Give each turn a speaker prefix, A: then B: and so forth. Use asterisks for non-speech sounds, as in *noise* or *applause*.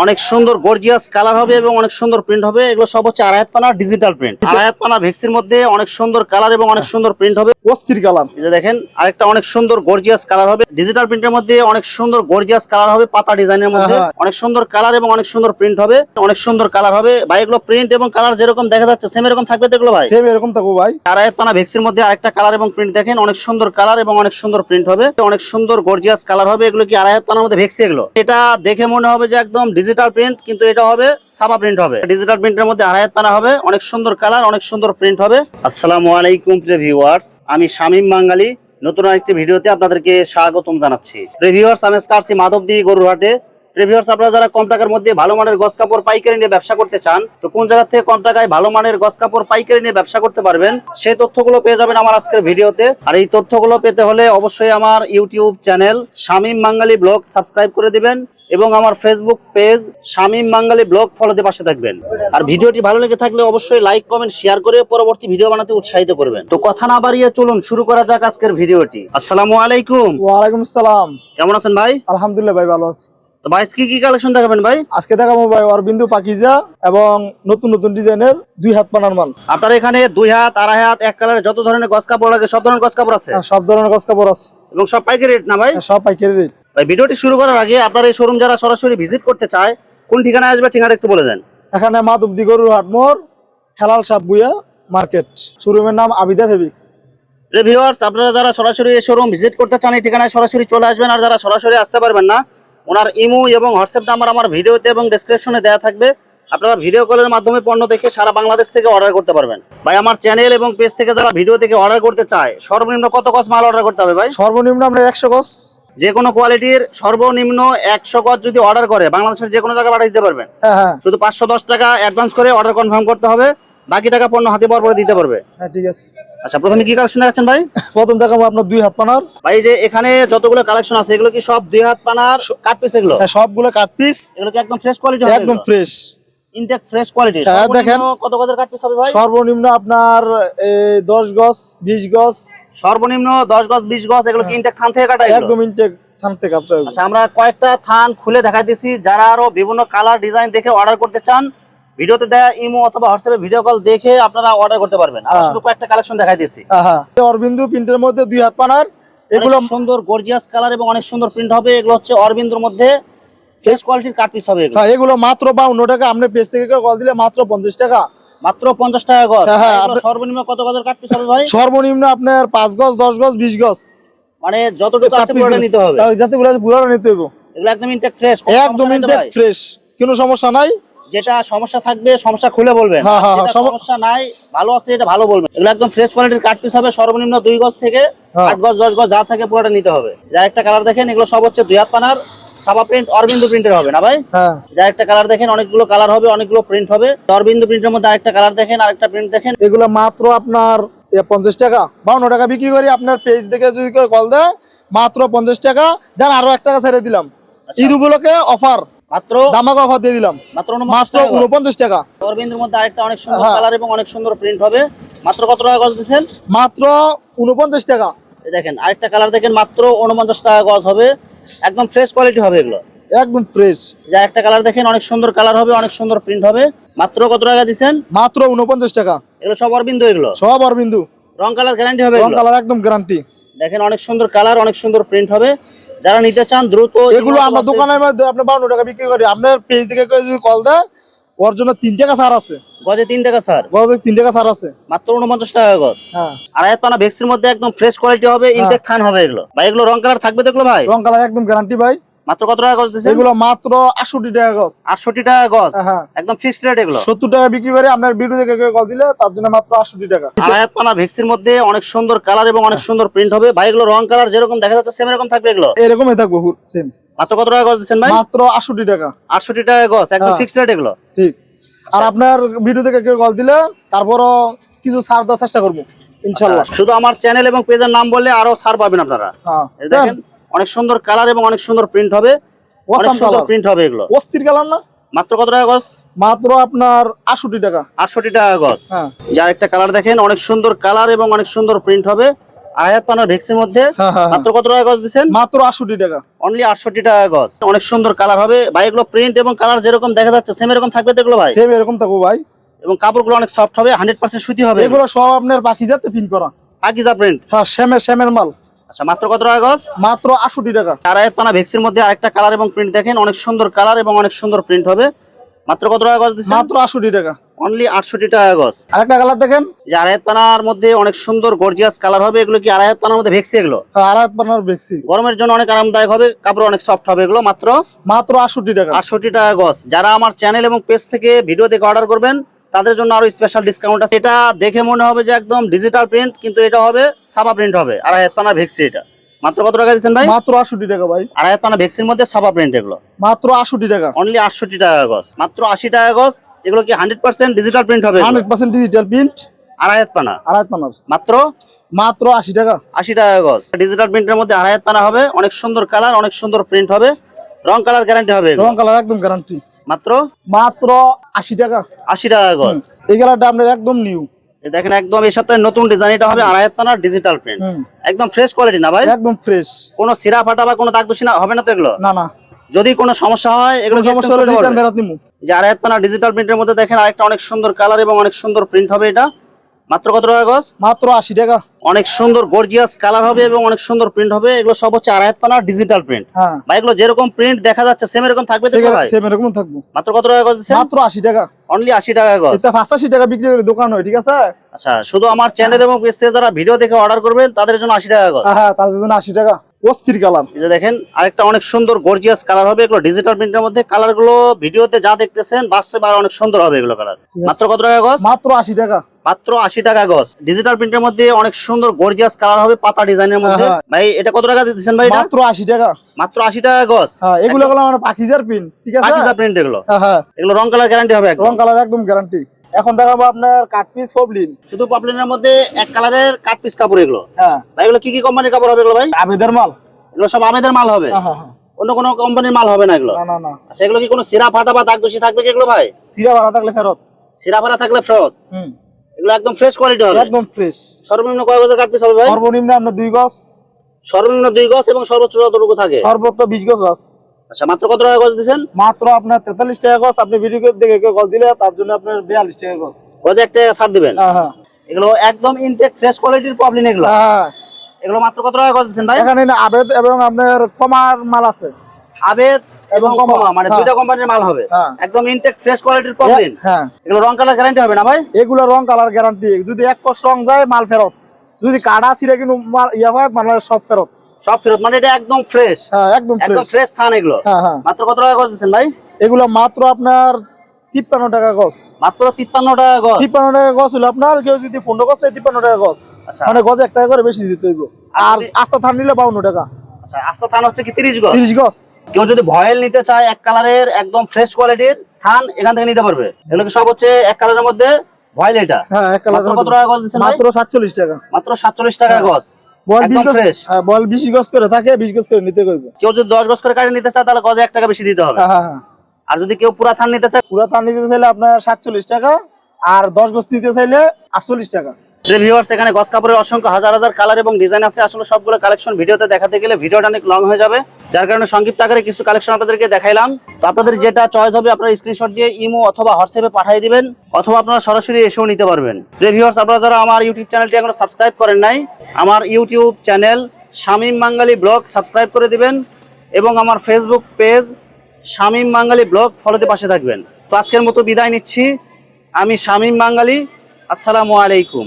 A: অনেক সুন্দর gorgeous colour হবে এবং অনেক সুন্দর প্রিন্ট হবে এগুলো সব হচ্ছে আড়াইয়াত পানা ডিজিটাল প্রিন্ট আড়াইয়াত পানা ভেক্সির মধ্যে অনেক সুন্দর কালার এবং অনেক সুন্দর প্রিন্ট হবে
B: অস্থির কালার
A: এই যে দেখেন আরেকটা অনেক সুন্দর গর্জিয়াস কালার হবে ডিজিটাল প্রিন্টের মধ্যে অনেক সুন্দর গর্জিয়াস কালার হবে পাতা ডিজাইনের মধ্যে
B: হ্যাঁ।
A: অনেক সুন্দর কালার এবং অনেক সুন্দর প্রিন্ট হবে অনেক সুন্দর কালার হবে ভাই এগুলো প্রিন্ট এবং কালার যেরকম দেখা যাচ্ছে সেম এরকম থাকবে তো এগুলো ভাই
B: সেম এরকম থাকব ভাই
A: আড়াইয়াত পানা ভেক্সির মধ্যে আরেকটা কালার এবং প্রিন্ট দেখেন অনেক সুন্দর কালার এবং অনেক সুন্দর প্রিন্ট হবে অনেক সুন্দর গর্জিয়াস কালার হবে এগুলো কি আড়াইয়াত পানার মধ্যে ভেক্সি এগুলো এটা দেখে মনে হবে যে একদম ডিজিটাল প্রিন্ট কিন্তু এটা হবে সাবা প্রিন্ট হবে। ডিজিটাল প্রিন্টের মধ্যে আড়াইয়াত পানা হবে, অনেক সুন্দর কালার অনেক সুন্দর প্রিন্ট হবে। আসসালামু আলাইকুম প্রিয় আমি শামীম বাঙালি। নতুন আরেকটি ভিডিওতে আপনাদেরকে স্বাগতম জানাচ্ছি। রিভিউয়ার্স আমি আসছি মাধবদী গরুরহাটে। প্রিভিউয়ার্স আপনারা যারা কম টাকার মধ্যে ভালো মানের গস কাপড়, পাইকারি নিয়ে ব্যবসা করতে চান, তো কোন জায়গা থেকে কম টাকায় ভালো মানের গস কাপড়, পাইকারি নিয়ে ব্যবসা করতে পারবেন, সেই তথ্যগুলো পেয়ে যাবেন আমার আজকের ভিডিওতে। আর এই তথ্যগুলো পেতে হলে অবশ্যই আমার YouTube channel Shamim Bangali blog subscribe করে দিবেন। এবং আমার Facebook page Shamim Bangali blog ফলোতে পাশে থাকবেন। আর ভিডিওটি ভালো লেগে থাকলে অবশ্যই লাইক কমেন্ট শেয়ার করে পরবর্তী ভিডিও বানাতে উৎসাহিত করবেন। তো কথা না বাড়িয়ে চলুন শুরু করা যাক আজকের ভিডিওটি। আসসালামু আলাইকুম।
B: ওয়ালাইকুম আসসালাম
A: কেমন আছেন ভাই?
B: আলহামদুলিল্লাহ ভাই ভালো আছি।
A: তো ভাই কি কি কালেকশন দেখাবেন ভাই?
B: আজকে দেখাবো ভাই অরবিন্দু পাকিজা এবং নতুন নতুন ডিজাইনের দুই হাত পানার মাল।
A: আপনার এখানে দুই হাত আড়াই হাত এক কালারের যত ধরনের গস কাপড় লাগে সব ধরনের গস কাপড় আছে?
B: হ্যাঁ, সব ধরনের গছ কাপড় আছে।
A: এবং সব পাইকারি রেট না ভাই?
B: হ্যাঁ, সব পাইকারি রেট
A: ভাই ভিডিওটি শুরু করার আগে আপনার এই শোরুম যারা সরাসরি ভিজিট করতে চায় কোন ঠিকানায় আসবে ঠিকানা একটু বলে দেন।
B: এখানে মাধবদি গরুর হাট মোর হেলাল সাপ বুয়া মার্কেট। শোরুমের নাম আবিদা ফেবিক্স
A: রিভিউয়ার্স আপনারা যারা সরাসরি এই শোরুম ভিজিট করতে চান এই ঠিকানায় সরাসরি চলে আসবেন আর যারা সরাসরি আসতে পারবেন না ওনার ইমো এবং হোয়াটসঅ্যাপ নাম্বার আমার ভিডিওতে এবং ডিসক্রিপশনে দেওয়া থাকবে। আপনারা ভিডিও কলের মাধ্যমে পণ্য দেখে সারা বাংলাদেশ থেকে অর্ডার করতে পারবেন। ভাই আমার চ্যানেল এবং পেজ থেকে যারা ভিডিও থেকে অর্ডার করতে চায় সর্বনিম্ন কত কস মাল অর্ডার করতে হবে ভাই?
B: সর্বনিম্ন আমরা একশো গছ
A: যে কোনো কোয়ালিটির সর্বনিম্ন একশো গজ যদি অর্ডার করে বাংলাদেশের যে কোনো জায়গায় পাঠিয়ে দিতে পারবেন।
B: হ্যাঁ হ্যাঁ।
A: শুধু পাঁচশো দশ টাকা অ্যাডভান্স করে অর্ডার কনফার্ম করতে হবে বাকি টাকা পণ্য হাতে পাওয়ার পরে দিতে পারবে।
B: হ্যাঁ ঠিক আছে।
A: আচ্ছা প্রথমে কি কালেকশন দেখাচ্ছেন ভাই? *laughs*
B: প্রথম দেখাবো আপনার দুই হাত পানার।
A: ভাই যে এখানে যতগুলো কালেকশন আছে এগুলো কি সব দুই হাত পানার কাট পিস এগুলো?
B: হ্যাঁ, সবগুলো কাট পিস
A: এগুলো কি একদম ফ্রেশ কোয়ালিটি
B: একদম ফ্রেশ
A: ইনটেক ফ্রেশ কোয়ালিটি
B: দেখেন।
A: কত গজের কাট পিস হবে ভাই?
B: সর্বনিম্ন আপনার এই, দশ গছ বিশ গছ
A: সর্বনিম্ন দশ গজ বিশ গজ এগুলো কি ইনটেক থান থেকে কাটা
B: একদম ইনটেক থান থেকে আপনার
A: আচ্ছা আমরা কয়েকটা থান খুলে দেখাই দিছি। যারা আরও বিভিন্ন কালার ডিজাইন দেখে অর্ডার করতে চান ভিডিওতে দেয়া ইমো অথবা হোয়াটসঅ্যাপে ভিডিও কল দেখে আপনারা অর্ডার করতে পারবেন। আমরা
B: হ্যাঁ।
A: শুধু কয়েকটা কালেকশন দেখাই দিছি।
B: হ্যাঁ হ্যাঁ। অরবিন্দু প্রিন্টের মধ্যে দুই হাত পানার
A: এগুলো সুন্দর গর্জিয়াস কালার এবং অনেক সুন্দর প্রিন্ট হবে। এগুলো হচ্ছে অরবিন্দুর মধ্যে। ফ্রেশ কোয়ালিটির কাট পিস হবে
B: হ্যাঁ এগুলো মাত্র বাউন্ন টাকা। আপনার পেজ থেকে কল দিলে মাত্র পঞ্চাশ টাকা।
A: মাত্র পঞ্চাশ টাকা গজ।
B: হ্যাঁ, হ্যাঁ, আপনি-
A: সর্বনিম্ন কত গজের কাট পিস হবে ভাই?
B: সর্বনিম্ন আপনার পাঁচ গজ দশ গজ বিশ গজ।
A: মানে যতটুকু আছে পুরোটা নিতে হবে।
B: যাতে গুলো পুরো নিতে হবে
A: এগুলো একদম ইনটেক ফ্রেশ
B: একদম ইনটেক ফ্রেশ কোনো সমস্যা নাই?
A: যেটা সমস্যা থাকবে সমস্যা খুলে বলবেন।
B: হ্যাঁ, হ্যাঁ, হ্যাঁ, সম-
A: সমস্যা নাই ভালো আছে এটা ভালো বলবেন। এগুলো একদম ফ্রেশ কোয়ালিটির কাট পিস হবে সর্বনিম্ন দুই গজ থেকে। আট গজ দশ গজ যা থাকে পুরোটা নিতে হবে। যার একটা কালার দেখেন এগুলো সব হচ্ছে দুই হাত পানার সাবা প্রিন্ট অরবিন্দু প্রিন্টের হবে না ভাই? যার একটা কালার দেখেন অনেকগুলো কালার হবে অনেকগুলো প্রিন্ট হবে। অরবিন্দু প্রিন্টের মধ্যে আরেকটা কালার দেখেন আরেকটা প্রিন্ট দেখেন।
B: এগুলো মাত্র আপনার পঞ্চাশ টাকা। বাউন্ন টাকা বিক্রি করি আপনার পেজ দেখে যদি কল দেয় মাত্র পঞ্চাশ টাকা। যান আরও এক টাকা ছেড়ে দিলাম।
A: আচ্ছা।
B: ঈদ উপলক্ষে অফার
A: মাত্র
B: দামাকা অফার দিয়ে দিলাম।
A: মাত্র
B: মাত্র উনপঞ্চাশ টাকা।
A: অরবিন্দুর মধ্যে আরেকটা অনেক সুন্দর
B: হ্যাঁ।
A: কালার এবং অনেক সুন্দর প্রিন্ট হবে। মাত্র কত টাকা গজ দিচ্ছেন?
B: মাত্র উনপঞ্চাশ টাকা।
A: দেখেন আরেকটা কালার দেখেন মাত্র উনপঞ্চাশ টাকা গজ হবে। একদম ফ্রেশ কোয়ালিটি হবে এগুলো।
B: একদম ফ্রেশ
A: যার একটা কালার দেখেন অনেক সুন্দর কালার হবে অনেক সুন্দর প্রিন্ট হবে। মাত্র কত টাকা দিচ্ছেন?
B: মাত্র উনপঞ্চাশ টাকা।
A: এগুলো সব অরবিন্দু এগুলো?
B: সব অরবিন্দু।
A: রং কালার গ্যারান্টি হবে
B: রং কালার একদম গ্যারান্টি
A: দেখেন অনেক সুন্দর কালার অনেক সুন্দর প্রিন্ট হবে। যারা নিতে চান দ্রুত
B: এগুলো আমরা দোকানের মধ্যে আপনার বাউন্ন টাকা বিক্রি করি। আপনার পেজ থেকে যদি কল দেয় ওর জন্য তিন টাকা ছাড় আছে।
A: গজে তিন টাকা স্যার
B: গজে তিন টাকা ছাড় আছে।
A: মাত্র উনপঞ্চাশ টাকা গজ।
B: হ্যাঁ।
A: আড়াই পানা ভেক্সির মধ্যে একদম ফ্রেশ কোয়ালিটি হবে ইনটেক থান হবে এগুলো। ভাই এগুলো রং কালার থাকবে দেখল ভাই?
B: রং কালার একদম গ্যারান্টি ভাই।
A: মাত্র কত টাকা গজ দিচ্ছেন
B: এগুলো মাত্র আটষট্টি টাকা গজ।
A: আটষট্টি টাকা গজ?
B: হ্যাঁ।
A: একদম ফিক্সড রেট এগুলো?
B: সত্তর টাকা বিক্রি করে আপনার ভিডিও থেকে কেউ কল দিলে তার জন্য মাত্র আটষট্টি টাকা।
A: আড়াইয়াত পানা ভেক্সির মধ্যে অনেক সুন্দর কালার এবং অনেক সুন্দর প্রিন্ট হবে। ভাই এগুলো রং কালার যেরকম দেখা যাচ্ছে সেম এরকম থাকবে এগুলো?
B: এরকমই থাকব সেম
A: মাত্র কত টাকা গজ দিচ্ছেন ভাই?
B: মাত্র আটষট্টি টাকা।
A: আটষট্টি টাকা গজ একদম
B: হ্যাঁ।
A: ফিক্সড রেট এগুলো?
B: ঠিক। আর আপনার ভিডিও থেকে কেউ কল দিলে তারপরও কিছু ছাড় দেওয়ার চেষ্টা করব ইনশাল্লাহ।
A: শুধু আমার চ্যানেল এবং পেজের নাম বললে আরও ছাড় পাবেন আপনারা।
B: হ্যাঁ।
A: দেখেন অনেক সুন্দর কালার এবং অনেক সুন্দর প্রিন্ট হবে। অনেক সুন্দর প্রিন্ট হবে এগুলো।
B: অস্থির কালার না?
A: মাত্র কত টাকা গজ?
B: মাত্র আপনার আটষট্টি টাকা।
A: আটষট্টি টাকা গজ।
B: হ্যাঁ।
A: যার একটা কালার দেখেন অনেক সুন্দর কালার এবং অনেক সুন্দর প্রিন্ট হবে। হাত পানার ভেক্সির মধ্যে
B: হ্যাঁ হ্যাঁ।
A: মাত্র কত টাকা গজ দিচ্ছেন?
B: মাত্র আটষট্টি টাকা।
A: অনলি আটষট্টি টাকা গজ। অনেক সুন্দর কালার হবে। ভাই এগুলো প্রিন্ট এবং কালার যেরকম দেখা যাচ্ছে সেম এরকম থাকবে তো এগুলো ভাই?
B: সেম এরকম থাকব ভাই।
A: এবং কাপড়গুলো অনেক সফট হবে হান্ড্রেড পার্সেন্ট সুতি হবে।
B: এগুলো সব আপনার পাখি যাতে পিন করা।
A: পাকিজা প্রিন্ট
B: হ্যাঁ শ্যামের শ্যামের মাল।
A: আচ্ছা মাত্র কত টাকা গজ?
B: মাত্র আটষট্টি টাকা।
A: আড়াই হাত পানা ভেক্সির মধ্যে আরেকটা কালার এবং প্রিন্ট দেখেন অনেক সুন্দর কালার এবং অনেক সুন্দর প্রিন্ট হবে। মাত্র কত টাকা গজ দিচ্ছেন?
B: মাত্র আটষট্টি টাকা।
A: অনলি আটষট্টি টাকা গজ।
B: আরেকটা কালার দেখেন।
A: যে আড়াই পানার মধ্যে অনেক সুন্দর গর্জিয়াস কালার হবে। এগুলো কি আড়াই পানার মধ্যে ভেক্সি এগুলো?
B: হ্যাঁ, আড়াই পানার বেক্সি
A: গরমের জন্য অনেক আরামদায়ক হবে কাপড় অনেক সফট হবে এগুলো মাত্র
B: মাত্র আটষট্টি টাকা।
A: আটষট্টি টাকা গজ। যারা আমার চ্যানেল এবং পেজ থেকে ভিডিও দেখে অর্ডার করবেন তাদের জন্য আরও স্পেশাল ডিসকাউন্ট আছে। এটা দেখে মনে হবে যে একদম ডিজিটাল প্রিন্ট কিন্তু এটা হবে সাবা প্রিন্ট হবে। আড়াই হাত পানা ভেক্সি এটা। মাত্র কত টাকা দিচ্ছেন ভাই?
B: মাত্র আটষট্টি টাকা ভাই।
A: আড়াই হাত পানা ভেক্সির মধ্যে সাবা প্রিন্ট এগুলো।
B: মাত্র আটষট্টি টাকা।
A: অনলি আটষট্টি টাকা গজ। মাত্র আশি টাকা গজ। এগুলো কি হান্ড্রেড পার্সেন্ট ডিজিটাল প্রিন্ট হবে?
B: হান্ড্রেড পার্সেন্ট ডিজিটাল প্রিন্ট
A: আড়াই হাত পানা?
B: আড়াই পানার।
A: মাত্র?
B: মাত্র আশি টাকা।
A: আশি টাকা গজ। ডিজিটাল প্রিন্টের মধ্যে আড়াই হাত পানা হবে। অনেক সুন্দর কালার অনেক সুন্দর প্রিন্ট হবে। রং কালার গ্যারান্টি হবে।
B: রং কালার একদম গ্যারান্টি
A: মাত্র?
B: মাত্র আশি টাকা।
A: আশি টাকা গজ।
B: এই কালারটা আপনার একদম নিউ।
A: দেখেন একদম এই সপ্তাহে নতুন ডিজাইন এটা হবে পানার ডিজিটাল প্রিন্ট একদম ফ্রেশ কোয়ালিটি না ভাই?
B: একদম ফ্রেশ
A: কোনো সিরা ফাটা বা কোনো দাগ দোষী না? হবে না তো এগুলো?
B: না না।
A: যদি কোনো সমস্যা হয় এগুলো
B: সমস্যা হলে রিটার্ন ফেরত নিমু।
A: যে পানার পানা ডিজিটাল প্রিন্টের মধ্যে দেখেন আরেকটা অনেক সুন্দর কালার এবং অনেক সুন্দর প্রিন্ট হবে এটা। মাত্র কত টাকা গজ?
B: মাত্র আশি টাকা।
A: অনেক সুন্দর গর্জিয়াস কালার হবে এবং অনেক সুন্দর প্রিন্ট হবে। এগুলো সব হচ্ছে আড়াই পানার ডিজিটাল প্রিন্ট
B: হ্যাঁ।
A: ভাই এগুলো যেরকম প্রিন্ট দেখা যাচ্ছে সেম এরকম থাকবে
B: সেম এরকম থাকব।
A: মাত্র কত টাকা গজ দিচ্ছেন?
B: মাত্র আশি টাকা।
A: অনলি আশি টাকা গজ।
B: এটা পাঁচাশি টাকা বিক্রি করে দোকান হয় ঠিক আছে?
A: আচ্ছা শুধু আমার চ্যানেল এবং পেজ থেকে যারা ভিডিও দেখে অর্ডার করবেন তাদের জন্য আশি টাকা গজ।
B: হ্যাঁ তার জন্য আশি টাকা। অস্থির কালার।
A: এই যে দেখেন আরেকটা অনেক সুন্দর গর্জিয়াস কালার হবে এগুলো ডিজিটাল প্রিন্টের মধ্যে। কালারগুলো ভিডিওতে যা দেখতেছেন বাস্তবে আর অনেক সুন্দর হবে এগুলো কালার মাত্র কত টাকা গজ?
B: মাত্র আশি টাকা।
A: মাত্র আশি টাকা গজ। ডিজিটাল প্রিন্টের মধ্যে অনেক সুন্দর গর্জিয়াস কালার হবে পাতা ডিজাইনের মধ্যে।
B: হ্যাঁ,
A: ভাই এটা কত টাকা দিচ্ছেন ভাই
B: মাত্র আশি টাকা।
A: মাত্র আশি টাকা গজ।
B: হ্যাঁ এগুলো হলো আমার পাখিজার পিন ঠিক আছে?
A: পাকিজা প্রিন্ট এগুলো।
B: হ্যাঁ হ্যাঁ।
A: এগুলো রং কালার গ্যারান্টি হবে
B: রং কালার একদম গ্যারান্টি এখন দেখাবো আপনার কাট পিস পবলিন
A: শুধু পপলিনের মধ্যে এক কালারের কাট পিস কাপড় এগুলো।
B: হ্যাঁ।
A: ভাই এগুলো কি কি কোম্পানির কাপড় হবে এগুলো ভাই?
B: আবেদের মাল।
A: এগুলো সব আমেদের মাল হবে?
B: হ্যাঁ হ্যাঁ হ্যাঁ।
A: অন্য কোনো কোম্পানির মাল হবে না এগুলো?
B: না না না।
A: আচ্ছা এগুলো কি কোনো সিরা ফাটা বা দাগ দোষী থাকবে কি এগুলো ভাই?
B: সিরা ভাড়া থাকলে ফেরত।
A: সিরা ফাটা থাকলে ফেরত?
B: হুম।
A: এগুলো একদম ফ্রেশ কোয়ালিটি হবে।
B: একদম ফ্রেশ
A: সর্বনিম্ন কয় গজের কাট পিস হবে ভাই?
B: সর্বনিম্ন আপনার দুই গজ।
A: সর্বনিম্ন দুই গজ এবং সর্বোচ্চ যতটুকু থাকে?
B: সর্বোচ্চ বিশ গজ
A: আচ্ছা মাত্র কত টাকা গজ দিচ্ছেন?
B: মাত্র আপনার তেতাল্লিশ টাকা গজ। আপনি ভিডিও দেখে কেউ কল দিলে তার জন্য আপনার বিয়াল্লিশ টাকা গজ।
A: গজে এক টাকা ছাড় দিবেন?
B: হ্যাঁ হ্যাঁ।
A: এগুলো একদম ইনটেক ফ্রেশ কোয়ালিটির প্রবলেম এগুলো।
B: হ্যাঁ
A: এগুলো মাত্র কত টাকা গজ দিচ্ছেন ভাই?
B: এখানে আবেদ এবং আপনার কমার মাল আছে।
A: আবেদ এবং
B: কমা,
A: মানে
B: হ্যাঁ।
A: দুইটা কোম্পানির মাল হবে।
B: হ্যাঁ।
A: একদম ইনটেক ফ্রেশ কোয়ালিটির প্রবলেম
B: হ্যাঁ
A: এগুলো রং কালার গ্যারান্টি হবে না ভাই?
B: এগুলো রং কালার গ্যারান্টি যদি এক কষ রং যায় মাল ফেরত। যদি কাটা ছিঁড়ে কিন্তু মাল ইয়া হয় মানে সব ফেরত।
A: সব ফেরত মানে এটা একদম ফ্রেশ
B: হ্যাঁ একদম
A: একদম
B: ফ্রেশ
A: থান এগুলো।
B: হ্যাঁ
A: মাত্র কত টাকা দিচ্ছেন ভাই?
B: এগুলো মাত্র আপনার তিপ্পান্ন টাকা গছ
A: মাত্র তিপ্পান্ন টাকা
B: তিপ্পান্ন টাকা গছ হলো আপনার কেউ যদি পনেরো গছ নেয় তিপ্পান্ন টাকা গছ
A: আচ্ছা।
B: মানে এক টাকা করে বেশি দিতে হইব। আর আস্তা থান নিলে বাউন্ন টাকা।
A: আচ্ছা আস্তা থান হচ্ছে কি তিরিশ গজ?
B: তিরিশ গছ
A: কেউ যদি ভয়েল নিতে চায় এক কালারের একদম ফ্রেশ কোয়ালিটির থান এখান থেকে নিতে পারবে। এগুলো সব হচ্ছে এক কালারের মধ্যে? ভয়েল এটা?
B: হ্যাঁ এক কালার
A: কত টাকা গজ দিচ্ছেন
B: মাত্র সাতচল্লিশ টাকা।
A: মাত্র সাতচল্লিশ টাকা গজ।
B: বল বিশ
A: একদম
B: গজ হ্যাঁ বল বিশ গজ করে থাকে বিশ গজ করে নিতে কইব।
A: কেউ যদি দশ গজ করে কাটি নিতে চায় তাহলে গজে এক টাকা বেশি দিতে হবে।
B: হ্যাঁ হ্যাঁ হ্যাঁ।
A: আর যদি কেউ পুরা থান নিতে চায়
B: পুরা থান নিতে চাইলে আপনার সাতচল্লিশ টাকা আর দশ গজ নিতে চাইলে আটচল্লিশ টাকা।
A: ভিউয়ার্স এখানে গস কাপড়ের অসংখ্য হাজার হাজার কালার এবং ডিজাইন আছে। আসলে সবগুলো কালেকশন ভিডিওতে দেখাতে গেলে ভিডিওটা অনেক লং হয়ে যাবে। যার কারণে সংক্ষিপ্ত আকারে কিছু কালেকশন আপনাদেরকে দেখাইলাম। তো আপনাদের যেটা চয়েস হবে, আপনারা স্ক্রিনশট দিয়ে ইমো অথবা হোয়াটসঅ্যাপে পাঠিয়ে দিবেন, অথবা আপনারা সরাসরি এসেও নিতে পারবেন। ভিউয়ার্স আপনারা যারা আমার ইউটিউব চ্যানেলটি এখনও সাবস্ক্রাইব করেন নাই, আমার YouTube channel Shamim Bangali blog subscribe করে দিবেন এবং আমার Facebook page Shamim Bangali blog ফলোতে পাশে থাকবেন। তো আজকের মতো বিদায় নিচ্ছি। আমি শামীম বাঙ্গালি আসসালামু আলাইকুম।